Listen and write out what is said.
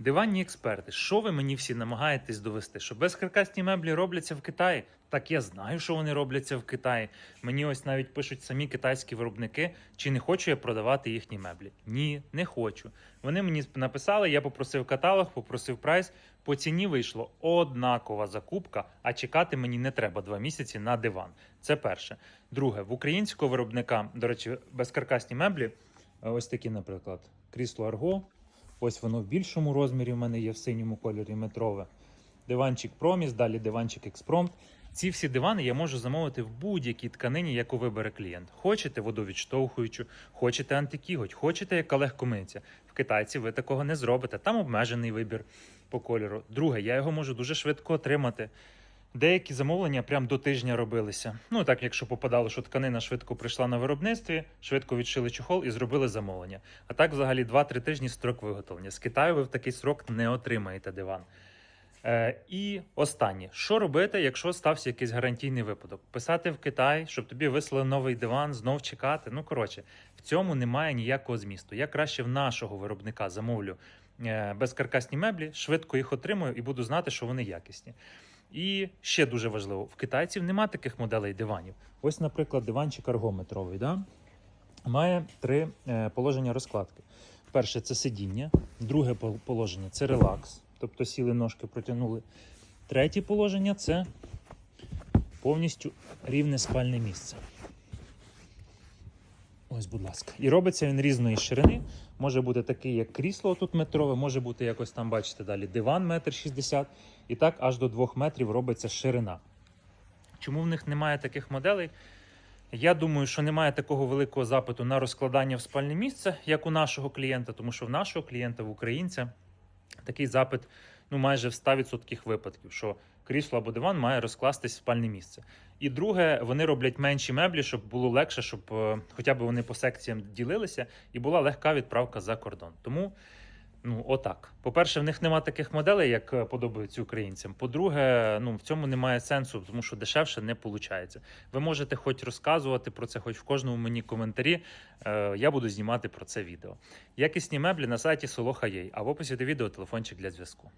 Диванні експерти, що ви мені всі намагаєтесь довести? Що безкаркасні меблі робляться в Китаї? Так я знаю, що вони робляться в Китаї. Мені ось навіть пишуть самі китайські виробники, чи не хочу я продавати їхні меблі. Ні, не хочу. Вони мені написали, я попросив каталог, попросив прайс. По ціні вийшло однакова закупка, а чекати мені не треба два місяці на диван. Це перше. Друге, в українського виробника, до речі, безкаркасні меблі, е, ось такі, наприклад, крісло Арго. Ось воно в більшому розмірі в мене є в синьому кольорі метрове. Диванчик Проміс, далі диванчик Експромт. Ці всі дивани я можу замовити в будь-якій тканині, яку вибере клієнт. Хочете водовідштовхуючу, хочете антикіготь, хочете яка легкомиця. В китайці ви такого не зробите. Там обмежений вибір по кольору. Друге, я його можу дуже швидко отримати. Деякі замовлення прям до тижня робилися. Ну так, якщо попадало, що тканина швидко прийшла на виробництві, швидко відшили чохол і зробили замовлення. А так, взагалі, 2-3 тижні строк виготовлення. З Китаю ви в такий срок не отримаєте диван. Е, і останнє, що робити, якщо стався якийсь гарантійний випадок? Писати в Китай, щоб тобі вислали новий диван, знов чекати. Ну коротше, в цьому немає ніякого змісту. Я краще в нашого виробника замовлю е, безкаркасні меблі, швидко їх отримую і буду знати, що вони якісні. І ще дуже важливо: в китайців нема таких моделей диванів. Ось, наприклад, диванчик аргометровий. Да? Має три е, положення розкладки. Перше це сидіння, друге положення це релакс, тобто сіли ножки протягнули. Третє положення це повністю рівне спальне місце. Ось, будь ласка. І робиться він різної ширини. Може бути такий, як крісло тут метрове, може бути якось там, бачите, далі диван метр шістдесят. І так аж до 2 метрів робиться ширина. Чому в них немає таких моделей? Я думаю, що немає такого великого запиту на розкладання в спальне місце, як у нашого клієнта, тому що в нашого клієнта, в українця, такий запит ну, майже в 100% випадків, що крісло або диван має розкластись в спальне місце. І друге, вони роблять менші меблі, щоб було легше, щоб е, хоча б вони по секціям ділилися, і була легка відправка за кордон. Тому. Ну, отак. По-перше, в них нема таких моделей, як е, подобаються українцям. По-друге, ну в цьому немає сенсу, тому що дешевше не виходить. Ви можете хоч розказувати про це, хоч в кожному мені коментарі. Е, я буду знімати про це відео. Якісні меблі на сайті Soloha.ua, а в описі до відео телефончик для зв'язку.